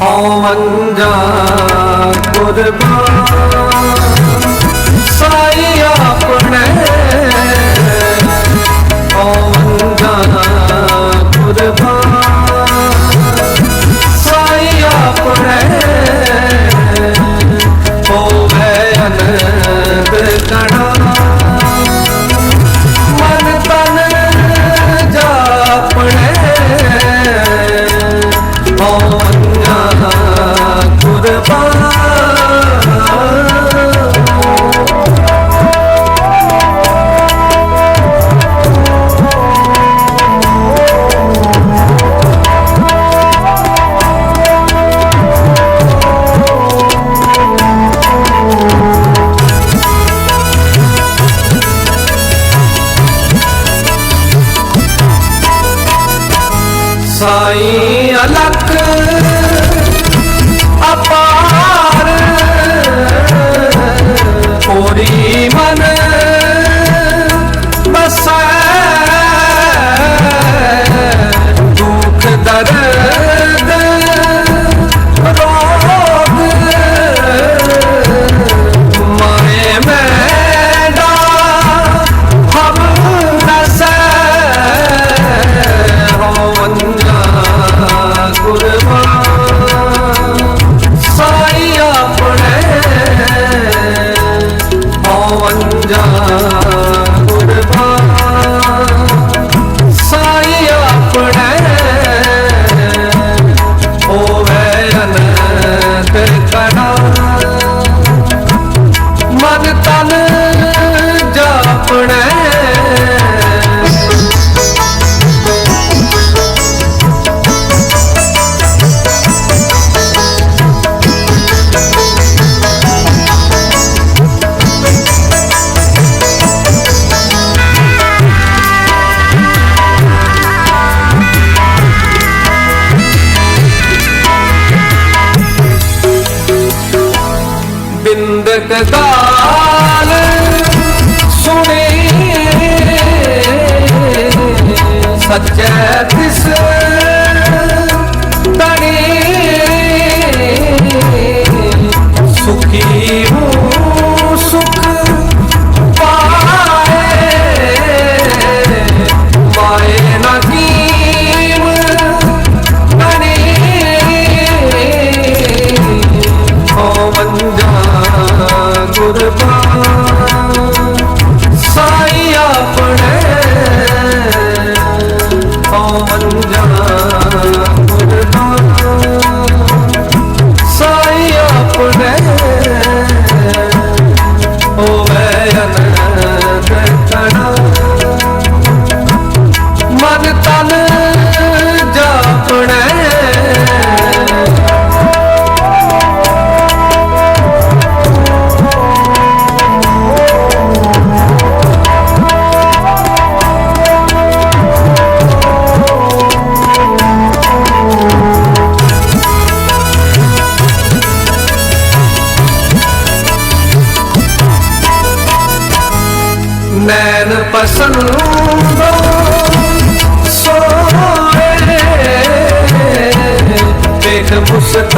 ਮੰਗਾ ਕੁਰਬਾਨ ਸਾਈਆ ਸਾਈਂ ਅਲੱਖ என்றார் ਸੁਣੇ। ਸੱਚੇ ਦਿਸੇ করবে पसंदों सोए देख मुस्क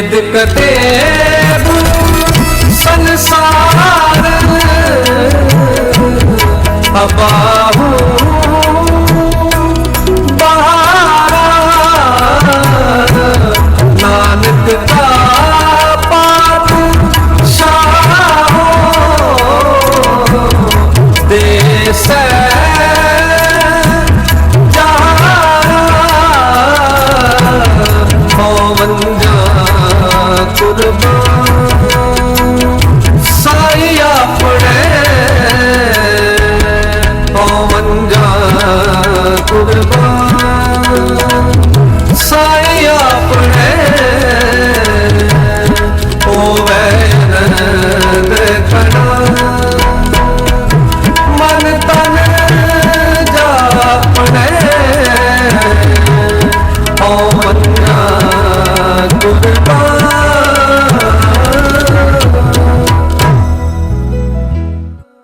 ਵੇਦ ਕੁਰਬਾਨ